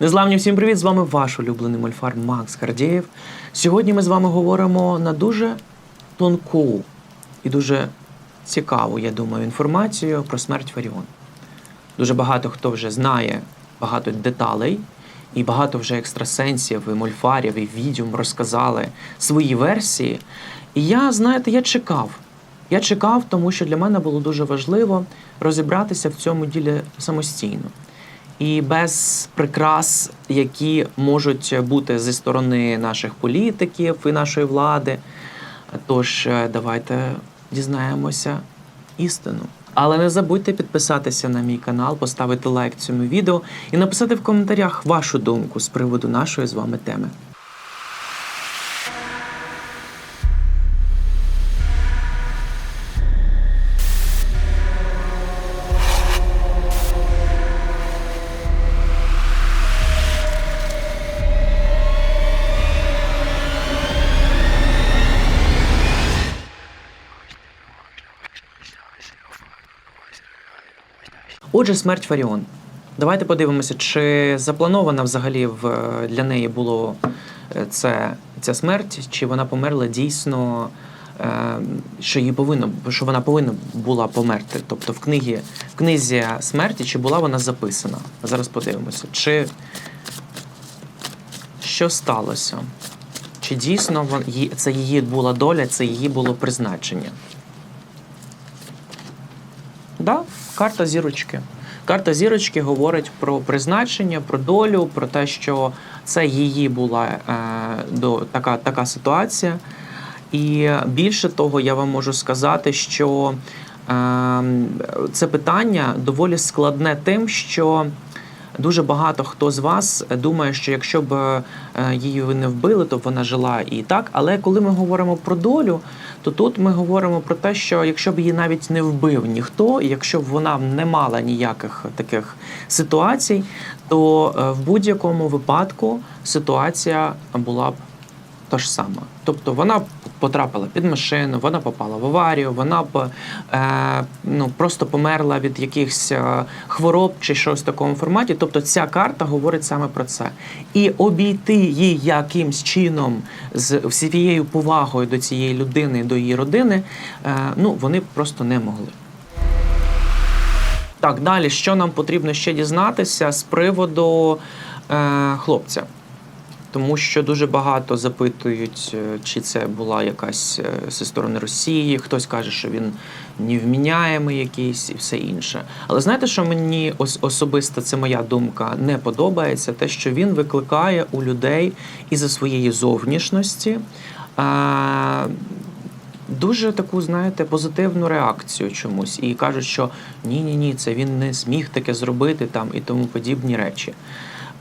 Незламні всім привіт! З вами ваш улюблений мольфар Макс Хардєєв. Сьогодні ми з вами говоримо на дуже тонку і дуже цікаву, я думаю, інформацію про смерть Фаріон. Дуже багато хто вже знає багато деталей, і багато вже екстрасенсів, і мольфарів, і відьом розказали свої версії. І я, знаєте, я чекав. Я чекав, тому що для мене було дуже важливо розібратися в цьому ділі самостійно. І без прикрас, які можуть бути зі сторони наших політиків і нашої влади. Тож е, давайте дізнаємося істину. Але не забудьте підписатися на мій канал, поставити лайк цьому відео і написати в коментарях вашу думку з приводу нашої з вами теми. Отже, смерть Фаріон. Давайте подивимося, чи запланована взагалі в, для неї було е, це, ця смерть, чи вона померла дійсно, е, що її повинно, що вона повинна була померти. Тобто в книгі, в книзі смерті, чи була вона записана? Зараз подивимося. Чи що сталося? Чи дійсно це її була доля, це її було призначення? Карта зірочки. Карта зірочки говорить про призначення, про долю, про те, що це її була е, до, така, така ситуація. І більше того, я вам можу сказати, що е, це питання доволі складне тим, що дуже багато хто з вас думає, що якщо б е, її не вбили, то б вона жила і так. Але коли ми говоримо про долю, то тут ми говоримо про те, що якщо б її навіть не вбив ніхто, якщо б вона не мала ніяких таких ситуацій, то е, в будь-якому випадку ситуація була б та ж сама. Тобто вона потрапила під машину, вона попала в аварію, вона е, ну, просто померла від якихось е, хвороб чи щось в такому форматі. Тобто ця карта говорить саме про це. І обійти її якимсь чином з всією повагою до цієї людини, до її родини, е, ну вони просто не могли. Так, далі, що нам потрібно ще дізнатися з приводу е, хлопця? Тому що дуже багато запитують, е, чи це була якась е, зі сторони Росії. Хтось каже, що він невміняємий якийсь і все інше. Але знаєте, що мені ос- особисто це моя думка не подобається, те, що він викликає у людей із-за своєї зовнішності. А, Дуже таку, знаєте, позитивну реакцію чомусь і кажуть, що ні, ні, ні, це він не зміг таке зробити там і тому подібні речі.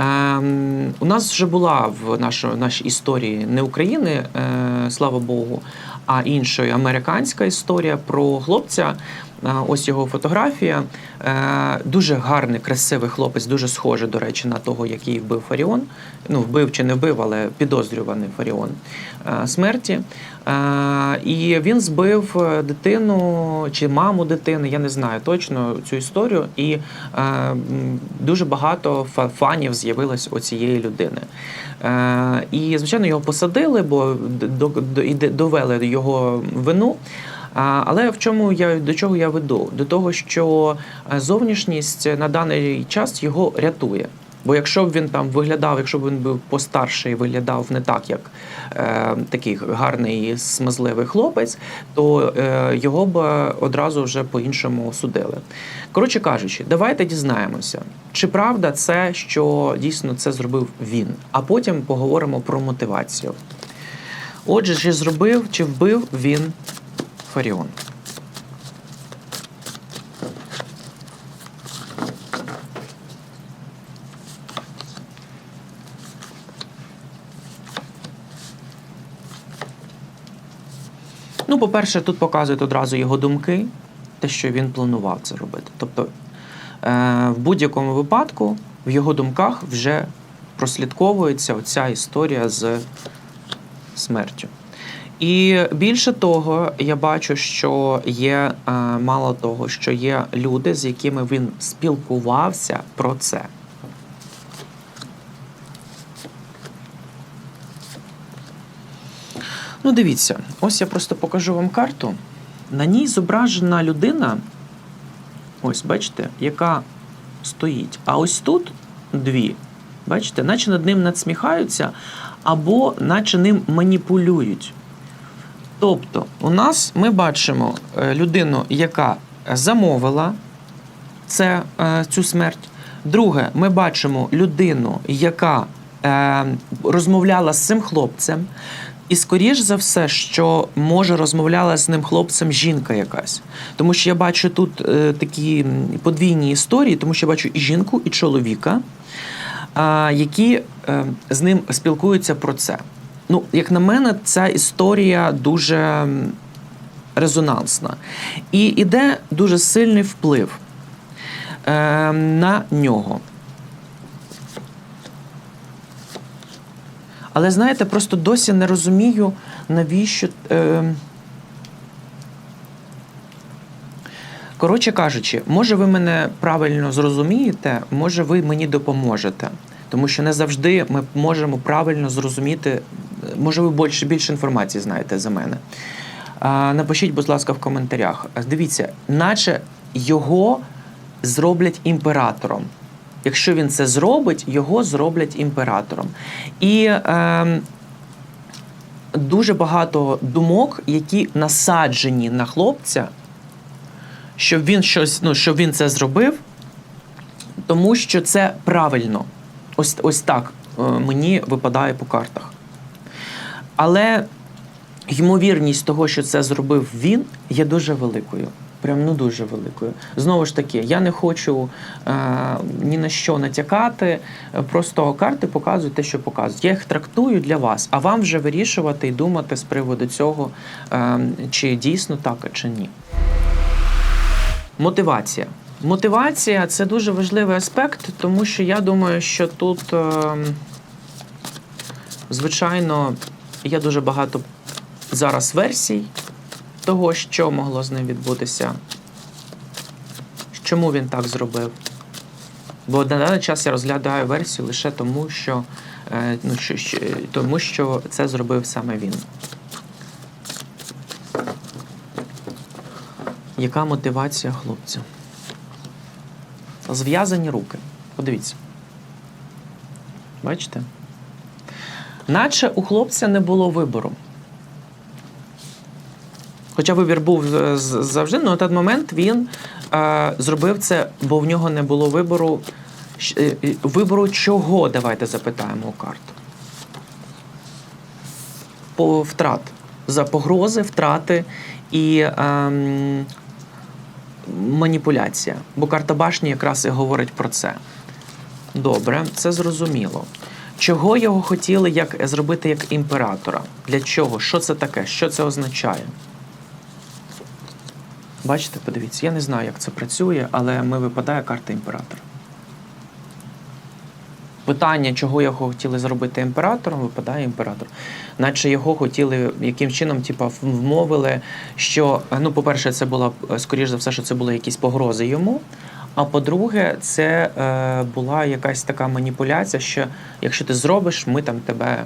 Ем, у нас вже була в нашо- нашій історії не України, е, слава Богу, а іншої американська історія про хлопця. Ось його фотографія. Е, Дуже гарний, красивий хлопець, дуже схожий, до речі, на того, який вбив Фаріон. Ну, вбив чи не вбив, але підозрюваний Фаріон е, смерті. Е, І він збив дитину чи маму дитини, я не знаю точно цю історію. І дуже багато фанів з'явилось у цієї людини. І, звичайно, його посадили, бо довели його вину. Але в чому я до чого я веду? До того, що е, зовнішність на даний час його рятує. Бо якщо б він там виглядав, якщо б він був постарший, виглядав не так, як е, такий гарний смазливий хлопець, то е, його б одразу вже по-іншому судили. Коротше кажучи, давайте дізнаємося, чи правда це, що дійсно це зробив він, а потім поговоримо про мотивацію. Отже, чи зробив, чи вбив він Фаріон? Ну, по-перше, тут показують одразу його думки, те, що він планував це робити. Тобто, е, в будь-якому випадку в його думках вже прослідковується оця історія з смертю. І більше того, я бачу, що є е, мало того, що є люди, з якими він спілкувався про це. Ну, дивіться, ось я просто покажу вам карту. На ній зображена людина, ось, бачите, яка стоїть. А ось тут дві. Бачите, наче над ним надсміхаються, або наче ним маніпулюють. Тобто, у нас ми бачимо е, людину, яка замовила це, е, цю смерть. Друге, ми бачимо людину, яка е, розмовляла з цим хлопцем. І скоріш за все, що може розмовляла з ним хлопцем жінка якась. Тому що я бачу тут е, такі подвійні історії, тому що я бачу і жінку, і чоловіка, а, які е, з ним спілкуються про це. Ну, як на мене, ця історія дуже резонансна. І іде дуже сильний вплив е, на нього. Але знаєте, просто досі не розумію, навіщо. Е... Коротше кажучи, може ви мене правильно зрозумієте, може ви мені допоможете. Тому що не завжди ми можемо правильно зрозуміти, може ви більше, більше інформації знаєте за мене. Напишіть, будь ласка, в коментарях. Дивіться, наче його зроблять імператором. Якщо він це зробить, його зроблять імператором. І е, дуже багато думок, які насаджені на хлопця, щоб він щось, ну, щоб він це зробив, тому що це правильно. Ось, ось так е, мені випадає по картах. Але ймовірність того, що це зробив він, є дуже великою. Прям ну дуже великою. Знову ж таки, я не хочу е, ні на що натякати. е, Просто карти показують те, що показують. Я їх трактую для вас, а вам вже вирішувати і думати з приводу цього, е, чи дійсно так, чи ні. Мотивація. Мотивація це дуже важливий аспект, тому що я думаю, що тут, е, звичайно, є дуже багато зараз версій того, що могло з ним відбутися. Чому він так зробив? Бо на даний час я розглядаю версію лише тому, що, е, ну, що, що, тому, що це зробив саме він. Яка мотивація хлопця? Зв'язані руки. Подивіться. Бачите? Наче у хлопця не було вибору. Хоча вибір був е, завжди, але на той момент він е, зробив це, бо в нього не було вибору. Е, е, Вибору чого? Давайте запитаємо у карту. По втрат. За погрози, втрати і ем, маніпуляція. Бо карта башні якраз і говорить про це. Добре, це зрозуміло. Чого його хотіли як, зробити як імператора? Для чого? Що це таке? Що це означає? Бачите, подивіться, я не знаю, як це працює, але ми випадає карта імператора. Питання, чого його хотіли зробити імператором, випадає імператор. Наче його хотіли яким чином, типа, вмовили, що, ну, по-перше, це була, скоріш за все, що це були якісь погрози йому. А по-друге, це е, була якась така маніпуляція, що якщо ти зробиш, ми там тебе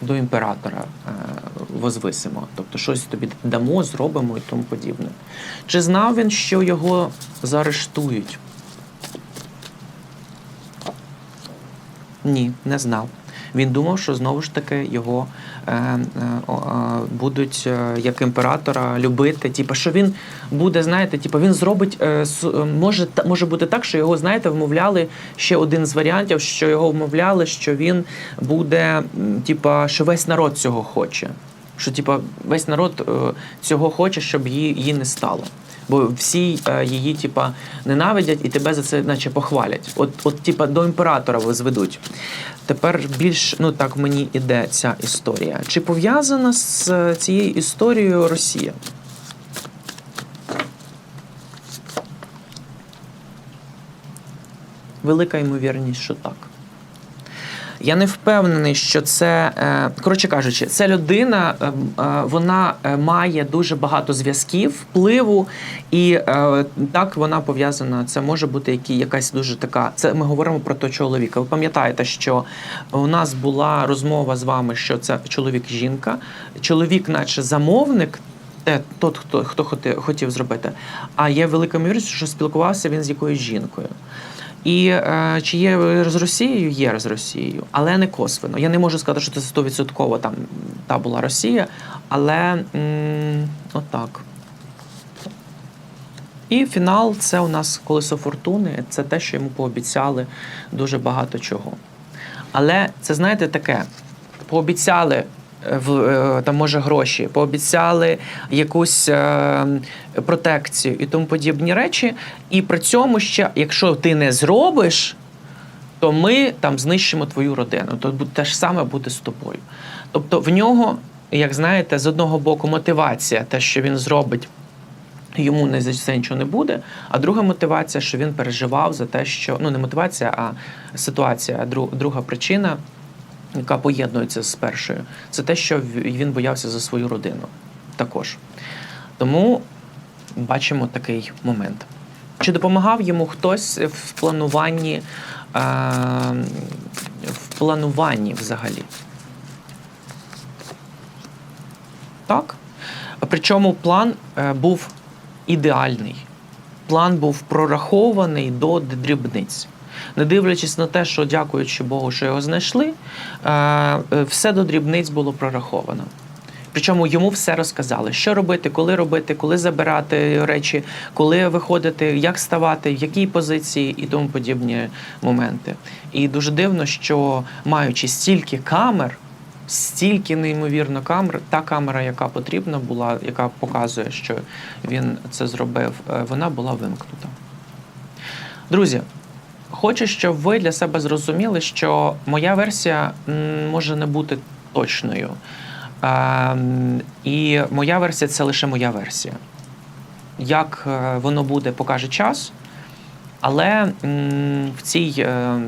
до імператора е, возвисимо. Тобто щось тобі дамо, зробимо і тому подібне. Чи знав він, що його заарештують? Ні, не знав. Він думав, що знову ж таки його е, е, е, будуть е, як імператора любити. Типа, що він буде, знаєте, типа він зробить, е, е, може, та- може бути так, що його, знаєте, вмовляли ще один з варіантів, що його вмовляли, що він буде, типа, що весь народ цього хоче. Що, типа, весь народ е, цього хоче, щоб її, її не стало. Бо всі е, її, типа, ненавидять і тебе за це, наче, похвалять. От, от, типа, до імператора возведуть. Тепер більш ну так мені іде ця історія. Чи пов'язана з е, цією історією Росія? Велика ймовірність, що так. Я не впевнений, що це е, коротше кажучи, ця людина е, е, вона має дуже багато зв'язків, впливу, і так вона пов'язана. Це може бути які, якась дуже така. Це ми говоримо про того чоловіка. Ви пам'ятаєте, що у нас була розмова з вами, що це чоловік-жінка, Чоловік, наче замовник. Те, тот, хто, хто хотів зробити. А є велика ймовірність, що спілкувався він з якоюсь жінкою. І е, чи є з Росією? Є з Росією, але не косвенно. Я не можу сказати, що це стовідсотково там та була Росія, але м, отак. І фінал це у нас колесо фортуни. Це те, що йому пообіцяли дуже багато чого. Але це, знаєте, таке: пообіцяли там, може, гроші, пообіцяли якусь е, протекцію і тому подібні речі. І при цьому ще, якщо ти не зробиш, то ми там знищимо твою родину. То те ж саме буде з тобою. Тобто в нього, як знаєте, з одного боку мотивація, те, що він зробить. Йому не за це нічого не буде. А друга мотивація, що він переживав за те, що ну не мотивація, а ситуація. Друга причина, яка поєднується з першою, це те, що він боявся за свою родину також. Тому бачимо такий момент. Чи допомагав йому хтось в плануванні, е, в плануванні взагалі? Так. Причому план е, був ідеальний. План був прорахований до дрібниць. Не дивлячись на те, що дякуючи Богу, що його знайшли, е, е, все до дрібниць було прораховано. Причому йому все розказали, що робити, коли робити, коли забирати речі, коли виходити, як ставати, в якій позиції і тому подібні моменти. І дуже дивно, що маючи стільки камер, стільки неймовірно камер, та камера, яка потрібна була, яка показує, що він це зробив, е, вона була вимкнута. Друзі, хочу, щоб ви для себе зрозуміли, що моя версія може не бути точною. Ем, І моя версія це лише моя версія. Як е, воно буде, покаже час. Але в, цій, е,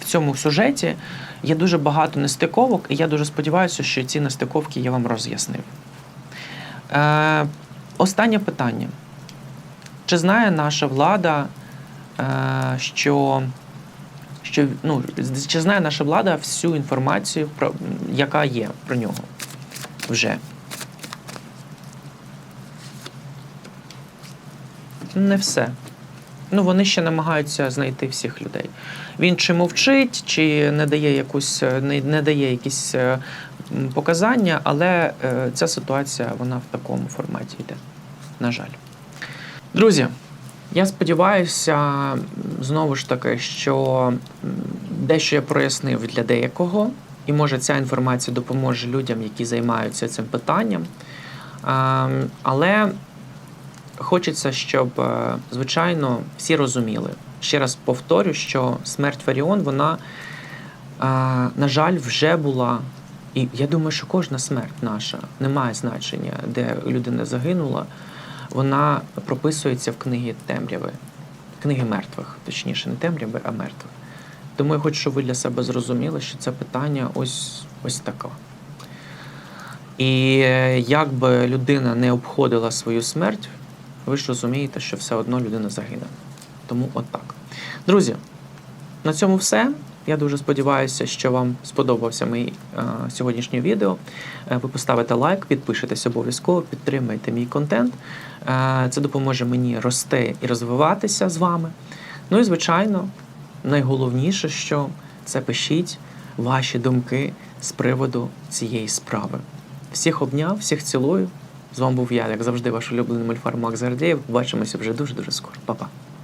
в цьому сюжеті є дуже багато нестиковок, і я дуже сподіваюся, що ці нестиковки я вам роз'яснив. Е, Останнє питання. Чи знає наша влада, що, що ну, чи знає наша влада всю інформацію, про, яка є про нього вже? Не все. Ну, вони ще намагаються знайти всіх людей. Він чи мовчить, чи не дає якусь е, не, не дає якісь е, показання, але е, ця ситуація вона в такому форматі йде. На жаль. Друзі, я сподіваюся, знову ж таки, що дещо я прояснив для деякого, і може ця інформація допоможе людям, які займаються цим питанням. Але хочеться, щоб, е, звичайно, всі розуміли. Ще раз повторю, що смерть Фаріон, вона, на жаль, вже була. І я думаю, що кожна смерть наша не має значення, де людина загинула. Вона прописується в книгі темряви, книги мертвих, точніше, не темряви, а мертвих. Тому я хочу, щоб ви для себе зрозуміли, що це питання ось, ось таке. І е, як би людина не обходила свою смерть, ви ж розумієте, що все одно людина загине. Тому отак. Друзі, на цьому все. Я дуже сподіваюся, що вам сподобався мій е, сьогоднішнє відео. Е, ви поставите лайк, підпишетесь обов'язково, підтримайте мій контент. Е, це допоможе мені рости і розвиватися з вами. Ну і звичайно, найголовніше, що це пишіть ваші думки з приводу цієї справи. Всіх обняв, всіх цілую. З вами був я, як завжди, ваш улюблений мульфар Макс Гардієв. Побачимося вже дуже дуже скоро. Па-па.